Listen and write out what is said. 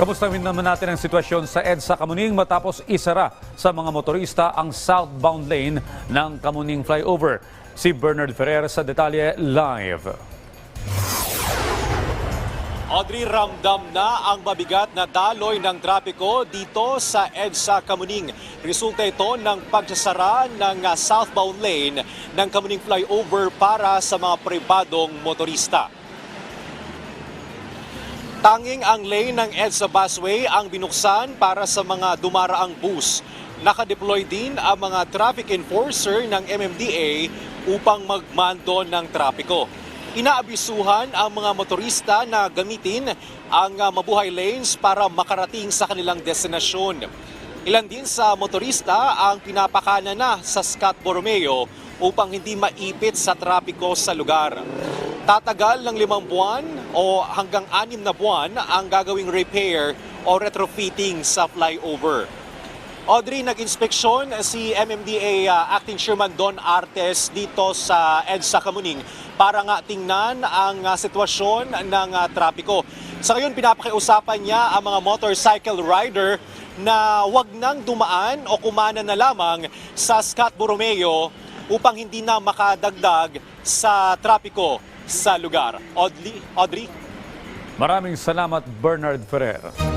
Kamustahin naman natin ang sitwasyon sa EDSA Kamuning matapos isara sa mga motorista ang southbound lane ng Kamuning flyover. Si Bernard Ferrer sa detalye live. Audrey, ramdam na ang mabigat na daloy ng trapiko dito sa EDSA Kamuning. Resulta ito ng pagsasara ng uh, southbound lane ng Kamuning flyover para sa mga pribadong motorista. Tanging ang lane ng EDSA busway ang binuksan para sa mga dumaraang bus. Nakadeploy din ang mga traffic enforcer ng MMDA upang magmando ng trapiko. Inaabisuhan ang mga motorista na gamitin ang uh, mabuhay lanes para makarating sa kanilang destinasyon. Ilan din sa motorista ang pinapakana na sa Scott Borromeo upang hindi maipit sa trapiko sa lugar. Tatagal ng limang buwan o hanggang anim na buwan ang gagawing repair o retrofitting sa flyover. Audrey, nag-inspeksyon si MMDA uh, Acting Chairman Don Artes dito sa EDSA Kamuning para nga tingnan ang uh, sitwasyon ng uh, trapiko. Sa ngayon, pinapakiusapan niya ang mga motorcycle rider na wag nang dumaan o kumana na lamang sa Scott Borromeo upang hindi na makadagdag sa trapiko sa lugar. Audrey, Audrey? Maraming salamat Bernard Ferrer.